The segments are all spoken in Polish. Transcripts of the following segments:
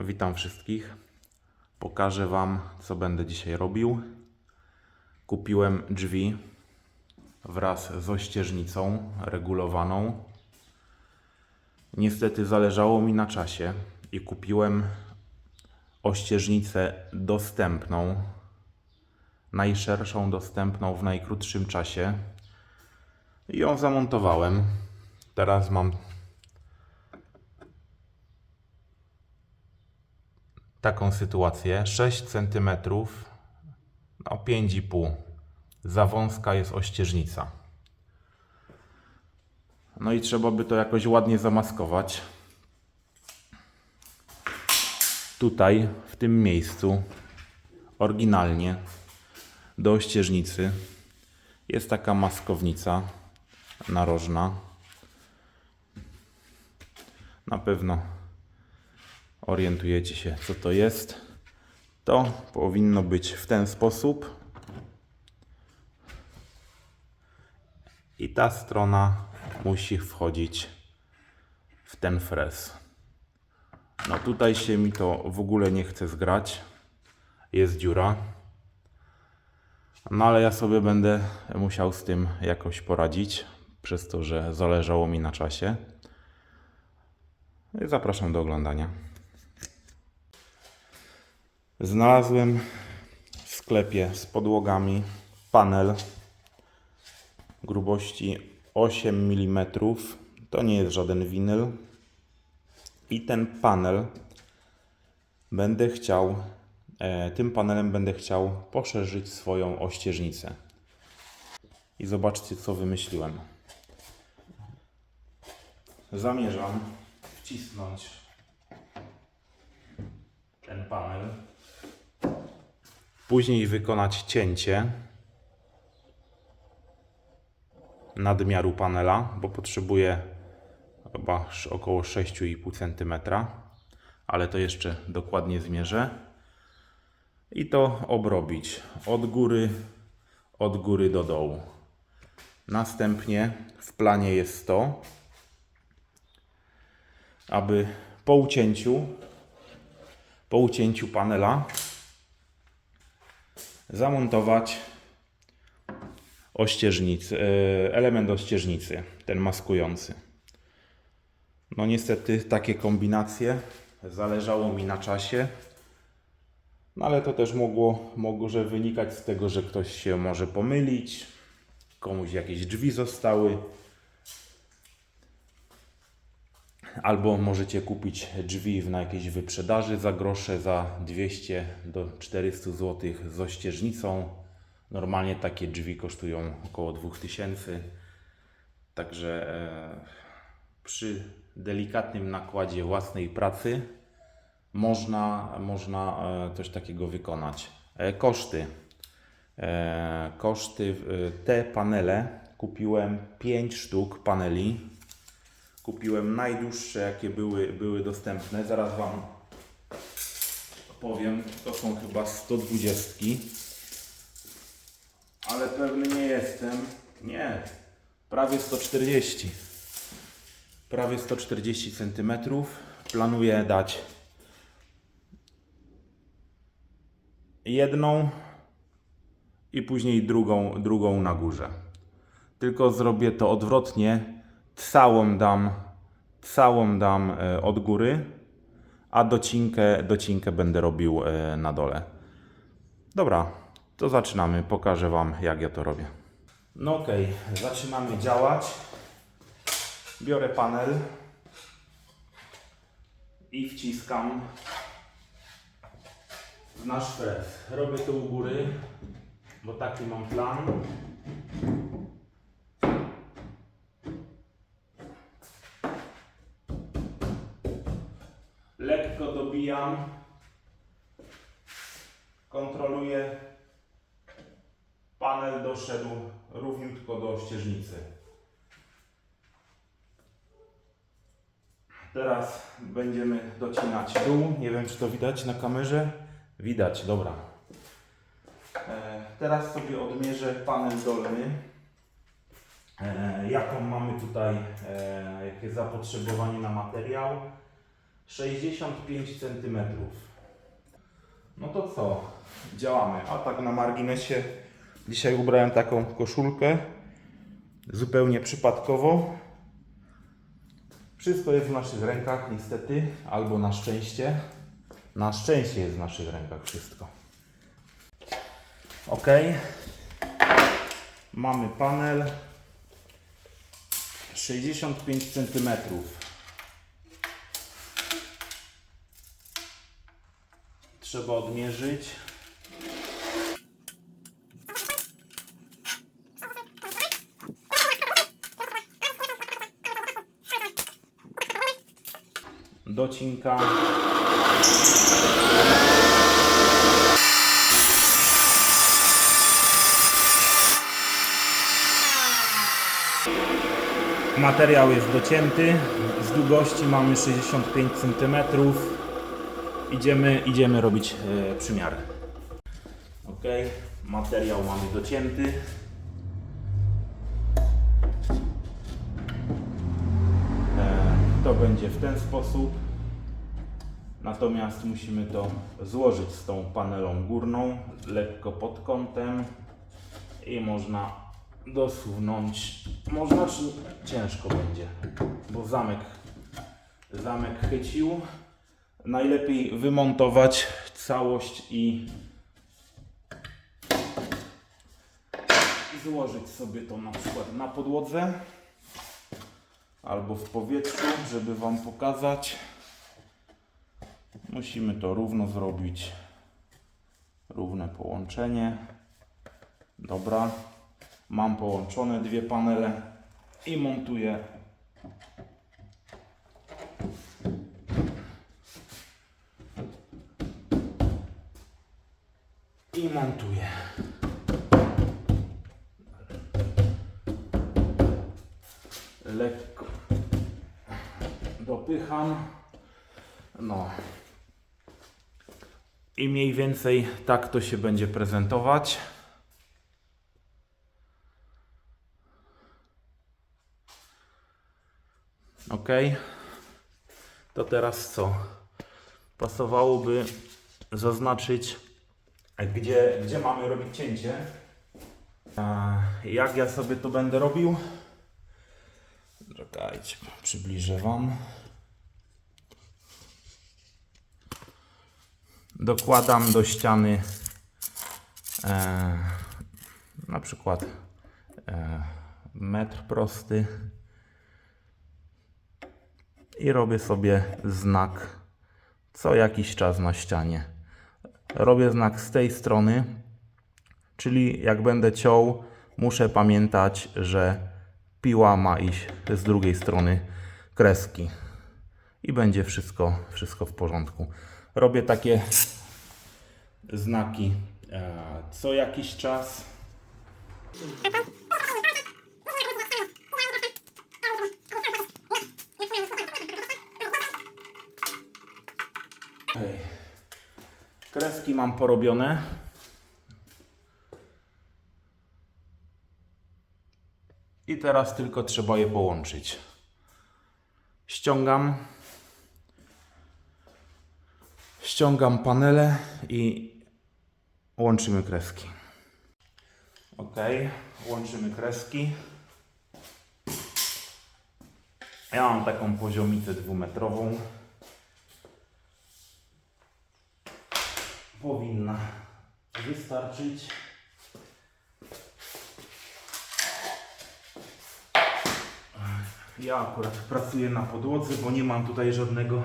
Witam wszystkich. Pokażę Wam, co będę dzisiaj robił. Kupiłem drzwi wraz z ościeżnicą regulowaną. Niestety zależało mi na czasie i kupiłem ościeżnicę dostępną, najszerszą dostępną w najkrótszym czasie. I ją zamontowałem. Teraz mam taką sytuację. 6 cm no 5,5 za wąska jest ościeżnica. No i trzeba by to jakoś ładnie zamaskować. Tutaj, w tym miejscu, oryginalnie do ościeżnicy jest taka maskownica narożna. Na pewno orientujecie się, co to jest. To powinno być w ten sposób. I ta strona musi wchodzić w ten frez. No tutaj się mi to w ogóle nie chce zgrać. Jest dziura. No ale ja sobie będę musiał z tym jakoś poradzić, przez to, że zależało mi na czasie. No I zapraszam do oglądania. Znalazłem w sklepie z podłogami panel grubości 8 mm. To nie jest żaden winyl. I ten panel będę chciał, e, tym panelem będę chciał poszerzyć swoją ościeżnicę. I zobaczcie, co wymyśliłem. Zamierzam wcisnąć ten panel. Później wykonać cięcie nadmiaru panela, bo potrzebuję chyba około 6,5 cm, ale to jeszcze dokładnie zmierzę. I to obrobić od góry, od góry do dołu. Następnie w planie jest to, aby po ucięciu, po ucięciu panela zamontować ościeżnicy, e, element ościeżnicy, ten maskujący. No niestety takie kombinacje zależało mi na czasie, no ale to też mogło, może wynikać z tego, że ktoś się może pomylić, komuś jakieś drzwi zostały, Albo możecie kupić drzwi na jakiejś wyprzedaży za grosze, za 200 do 400 zł z ościeżnicą. Normalnie takie drzwi kosztują około 2000. Także e, przy delikatnym nakładzie własnej pracy można, można e, coś takiego wykonać. E, koszty. Koszty, te panele kupiłem 5 sztuk paneli Kupiłem najdłuższe, jakie były, były dostępne. Zaraz Wam powiem. To są chyba 120. Ale pewny nie jestem. Nie. Prawie 140. Prawie 140 cm. Planuję dać jedną i później drugą, drugą na górze. Tylko zrobię to odwrotnie. Całą dam, całą dam e, od góry, a docinkę, docinkę będę robił e, na dole. Dobra, to zaczynamy. Pokażę Wam, jak ja to robię. No okej, zaczynamy działać. Biorę panel i wciskam w nasz frez. Robię to u góry, bo taki mam plan. Lekko dobijam, kontroluję, panel doszedł równiutko do ścieżnicy. Teraz będziemy docinać dół, nie wiem czy to widać na kamerze, widać, dobra. E, Teraz sobie odmierzę panel dolny. E, Jaką mamy tutaj, e, jakie zapotrzebowanie na materiał. 65 cm. No to co? Działamy. A tak na marginesie dzisiaj ubrałem taką koszulkę. Zupełnie przypadkowo. Wszystko jest w naszych rękach, niestety, albo na szczęście. Na szczęście jest w naszych rękach wszystko. Ok. Mamy panel 65 cm. Trzeba odmierzyć. Docinka. Materiał jest docięty. Z długości mamy 65 cm. Idziemy, idziemy robić e, przymiary. Ok, materiał mamy docięty. E, to będzie w ten sposób. Natomiast musimy to złożyć z tą panelą górną, lekko pod kątem i można dosunąć. Można czy ciężko będzie, bo zamek, zamek chycił. Najlepiej wymontować całość i złożyć sobie to na przykład na podłodze albo w powietrzu, żeby Wam pokazać. Musimy to równo zrobić. Równe połączenie. Dobra. Mam połączone dwie panele i montuję i montuję. Lekko dopycham. No. I mniej więcej tak to się będzie prezentować. Ok. To teraz co? Pasowałoby zaznaczyć, gdzie, gdzie mamy robić cięcie. Jak ja sobie to będę robił? Czekajcie, przybliżę Wam. dokładam do ściany e, na przykład e, metr prosty i robię sobie znak co jakiś czas na ścianie. Robię znak z tej strony, czyli jak będę ciął, muszę pamiętać, że piła ma iść z drugiej strony kreski i będzie wszystko, wszystko w porządku. Robię takie znaki e, co jakiś czas. Kreski mam porobione. I teraz tylko trzeba je połączyć. Ściągam ściągam panele i łączymy kreski. Ok, łączymy kreski. Ja mam taką poziomicę dwumetrową. Powinna wystarczyć. Ja akurat pracuję na podłodze, bo nie mam tutaj żadnego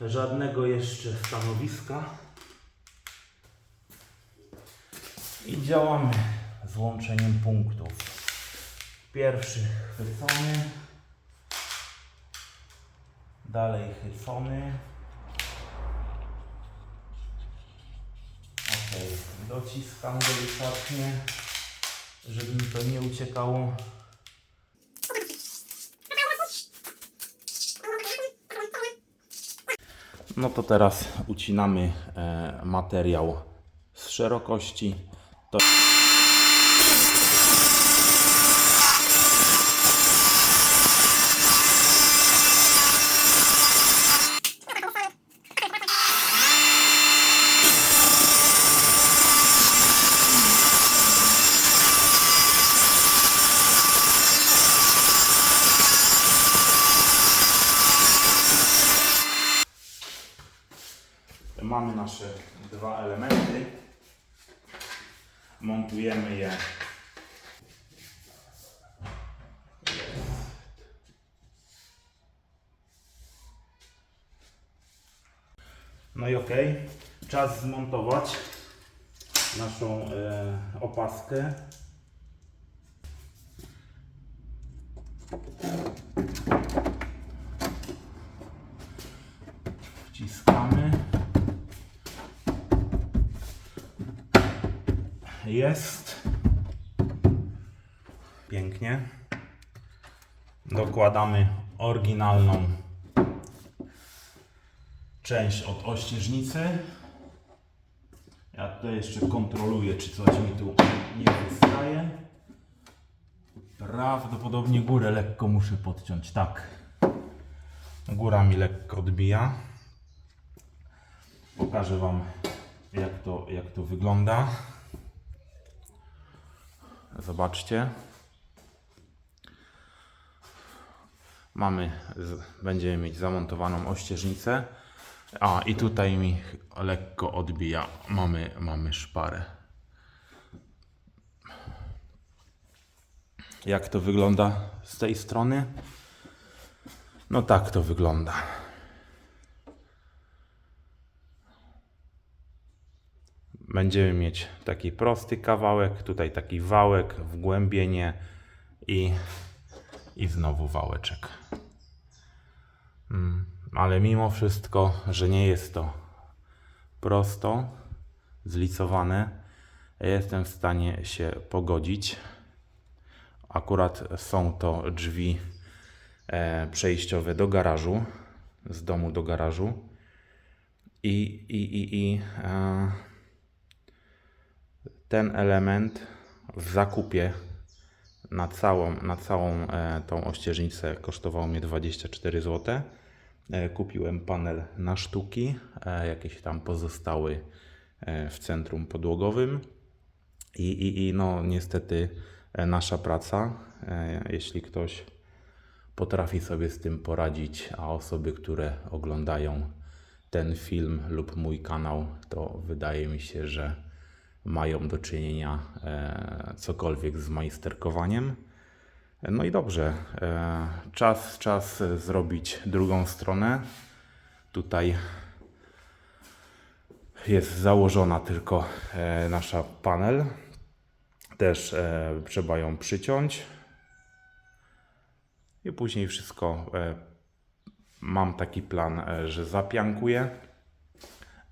żadnego jeszcze stanowiska. I działamy z łączeniem punktów. Pierwszy chwycony, dalej chwycony. Dociskam delikatnie, żeby mi to nie uciekało. No to teraz ucinamy e, materiał z szerokości. To... Mamy nasze dwa elementy. Montujemy je. No i ok, czas zmontować naszą e, opaskę. Jest. Pięknie. Dokładamy oryginalną część od ościeżnicy. Ja tutaj jeszcze kontroluję, czy coś mi tu nie wystaje. Prawdopodobnie górę lekko muszę podciąć. Tak. Góra mi lekko odbija. Pokażę Wam, jak to, jak to wygląda. Zobaczcie. Mamy, będziemy mieć zamontowaną ościeżnicę. A i tutaj mi lekko odbija. Mamy, mamy szparę. Jak to wygląda z tej strony? No tak to wygląda. Będziemy mieć taki prosty kawałek, tutaj taki wałek, wgłębienie i, i znowu wałeczek. Mm, ale mimo wszystko, że nie jest to prosto, zlicowane, jestem w stanie się pogodzić. Akurat są to drzwi e, przejściowe do garażu, z domu do garażu. I, i, i, i e, ten element w zakupie na całą, na całą e, tą ościeżnicę kosztował mnie 24 zł. E, kupiłem panel na sztuki, e, jakieś tam pozostały w centrum podłogowym. I, i, i no niestety nasza praca, jeśli ktoś potrafi sobie z tym poradzić, a osoby, które oglądają ten film lub mój kanał, to wydaje mi się, że mają do czynienia e, cokolwiek z majsterkowaniem. No i dobrze, e, czas, czas zrobić drugą stronę. Tutaj jest założona tylko e, nasza panel. Też trzeba ją przyciąć. I później wszystko mam taki plan, że zapiankuję.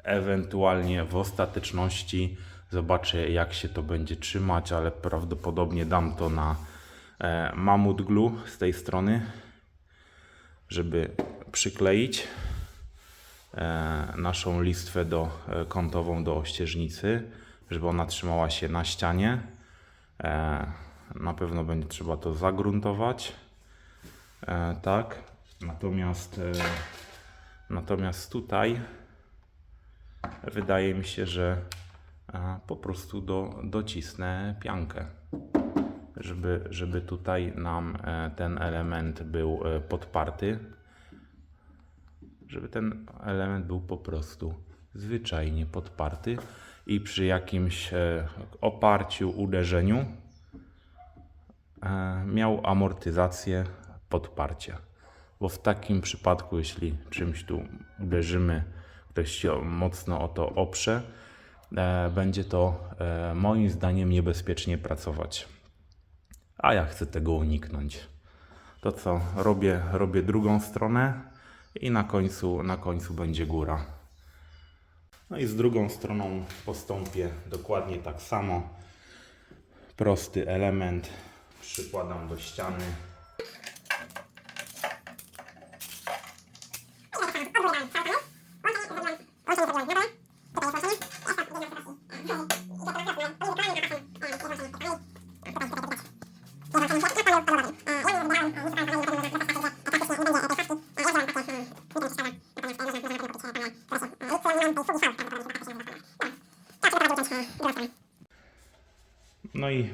Ewentualnie w ostateczności zobaczę, jak się to będzie trzymać, ale prawdopodobnie dam to na e, mamut glue z tej strony, żeby przykleić e, naszą listwę do, e, kątową do ościeżnicy, żeby ona trzymała się na ścianie. Na pewno będzie trzeba to zagruntować. Tak. Natomiast, natomiast tutaj wydaje mi się, że po prostu do, docisnę piankę, żeby, żeby tutaj nam e, ten element był e, podparty, żeby ten element był po prostu zwyczajnie podparty i przy jakimś e, oparciu, uderzeniu miał amortyzację podparcia. Bo w takim przypadku, jeśli czymś tu uderzymy, ktoś się mocno o to oprze, będzie to e, moim zdaniem niebezpiecznie pracować. A ja chcę tego uniknąć. To co, robię, robię drugą stronę i na końcu, na końcu będzie góra. No i z drugą stroną postąpię dokładnie tak samo. Prosty element przykładam do ściany.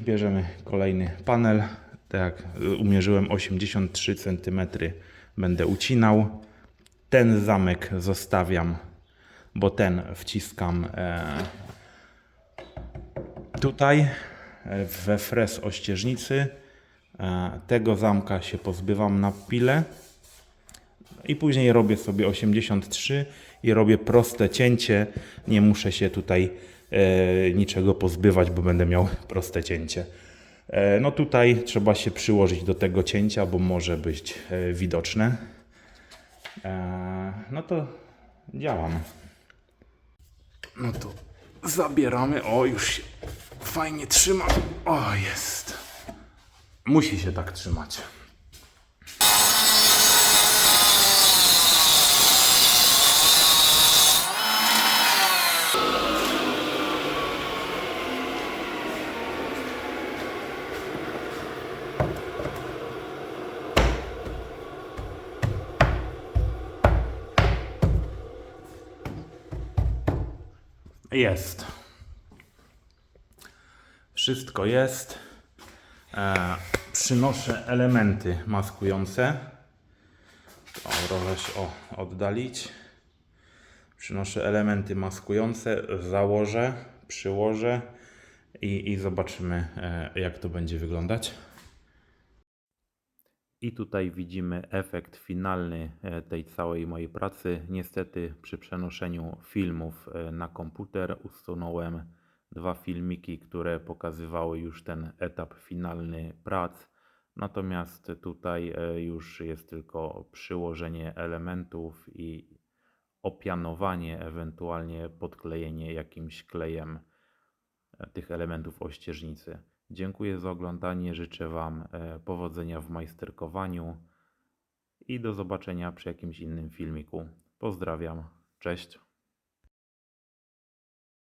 Bierzemy kolejny panel. Tak jak umierzyłem 83 cm, będę ucinał. Ten zamek zostawiam bo ten wciskam e, tutaj e, we fres ościeżnicy. E, Tego zamka się pozbywam na pile i później robię sobie 83 i robię proste cięcie. Nie muszę się tutaj niczego pozbywać, bo będę miał proste cięcie. E, no tutaj trzeba się przyłożyć do tego cięcia, bo może być e, widoczne. E, no to działam. No to zabieramy. O, już się fajnie trzyma. O, jest. Musi się tak trzymać. Jest. Wszystko jest. E, przynoszę elementy maskujące. O, proszę się o, oddalić. Przynoszę elementy maskujące, założę, przyłożę i, i zobaczymy, e, jak to będzie wyglądać. I tutaj widzimy efekt finalny e, tej całej mojej pracy. Niestety przy przenoszeniu filmów e, na komputer usunąłem dwa filmiki, które pokazywały już ten etap finalny prac. Natomiast tutaj e, już jest tylko przyłożenie elementów i opianowanie, ewentualnie podklejenie jakimś klejem tych elementów ościeżnicy. Dziękuję za oglądanie, życzę Wam e, powodzenia w majsterkowaniu i do zobaczenia przy jakimś innym filmiku. Pozdrawiam, cześć.